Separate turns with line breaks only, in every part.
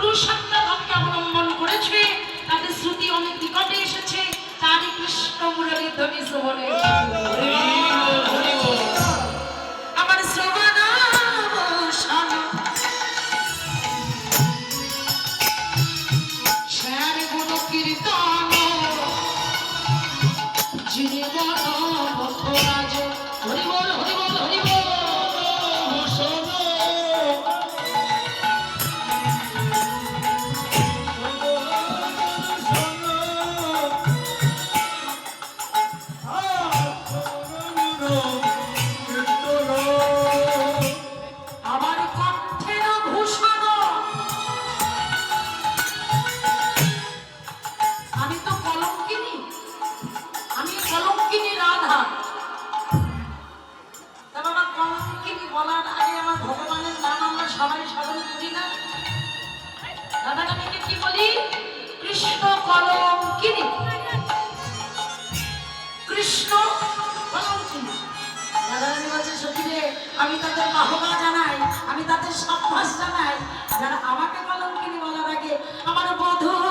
গুরু ভক্তি অবলম্বন করেছে। তাদের শ্রুতি অনেক নিকটে এসেছে। তারই কৃষ্ণ মুরলী ধ্বনি শ্রবণে। আমার গুণ কীর্তন। যিনি বলি কৃষ্ণ কলঙ্কিনী কৃষ্ণ কলঙ্কিনী দাদা রানী বলছে, সখীরে, আমি তাদের বাহবা জানাই, আমি তাদের সাব্বাস জানাই। যারা আমাকে কলঙ্কিনী বলার আগে, আমার বধুর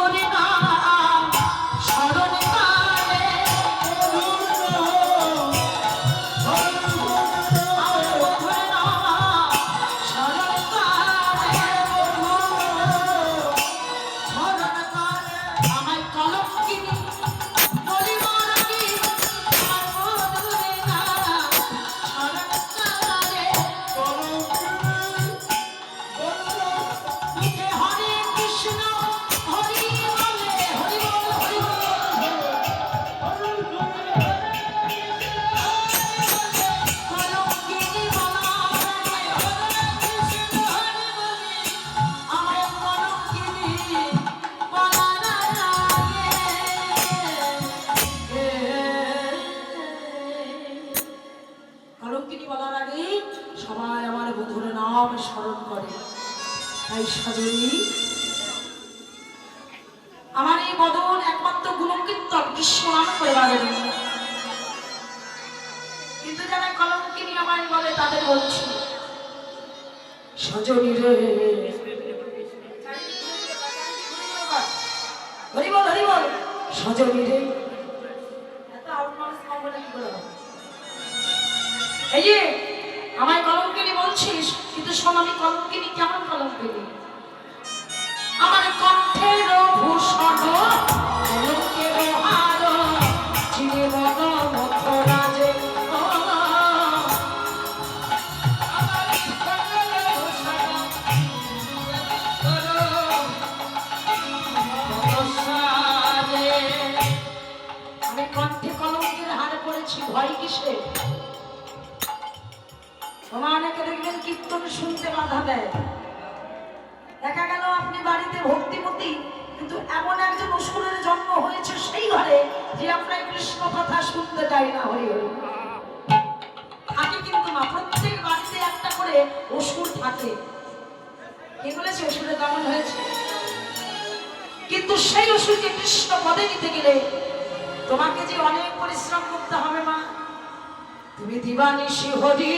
আমার এই বদন একমাত্র কিন্তু যারা কলঙ্কিনী আমায় বলে, তাদের বলছি, সজনী রে। আমায় কলঙ্কিনী বলছিস, কিন্তু শোন আমি কলঙ্কিনী কেমন কলঙ্কিনী? শুনতে বাধা দেয়। দেখা গেল আপনি বাড়িতে ভক্তিমতী, কিন্তু এমন একজন অসুরের জন্ম হয়েছে সেই ঘরে যে আপনার কৃষ্ণ কথা শুনতে চায় না হরি হরি। থাকে কিন্তু না, প্রত্যেক বাড়িতে একটা করে অসুর থাকে। কে বলেছে অসুরের কেমন হয়েছে? কিন্তু সেই অসুরকে কৃষ্ণ পদে নিতে গেলে তোমাকে যে অনেক পরিশ্রম করতে হবে মা। তুমি দিবানিশি হরি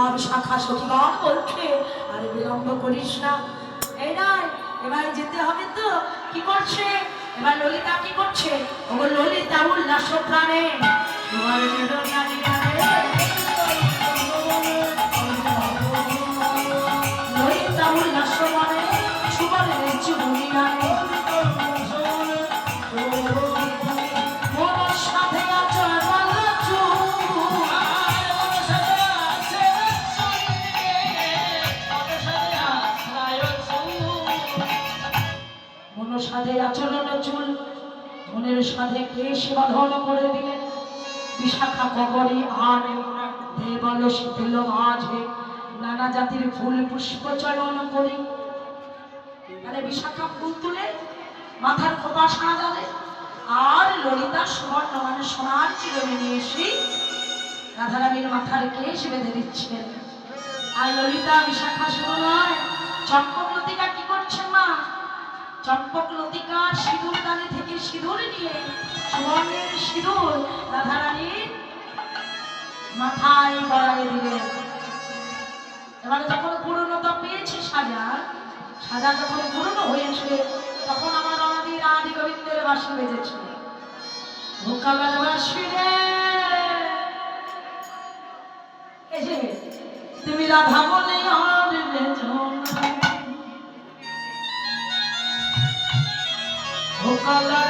ললিতা শাখা সখীগণ বলছে আরে বিলম্ব করিস না। এই নয়, এবার যেতে হবে তো। কি করছে? এবার ললিতা কি করছে? ও ললিতা উল্লাস প্রাণে। তোমার সাধে আচরণ চুল মনের সাধে কেশ বাঁধন করে দিলেন? বিশাখা কবরী আর দেবল শীতল মাঝে, নানা জাতির ফুল পুষ্প চয়ন করি। তাহলে বিশাখা ফুল তুলে মাথার খোপা সাজালে, আর ললিতা সুবর্ণ মানে সোনার চিরবে নিয়ে এসে রাধারানীর মাথার কেশ বেঁধে দিচ্ছেন আর ললিতা, বিশাখা শুধু নয় চম্পক চম্পক লতিকা সিঁদুর দানি থেকে সিঁদুর নিয়ে সুবর্ণের সিঁদুর রাধারানীর মাথায় গড়াই দিলেন। এবারে যখন পূর্ণতা পেয়েছে সাজা সাজা যখন পূর্ণ হয়েছে, তখন আমার অনাদির আদি গোবিন্দের বাসি বেজেছে। তুমি রাধা বলে আর ভোকালের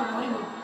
একজন সেবা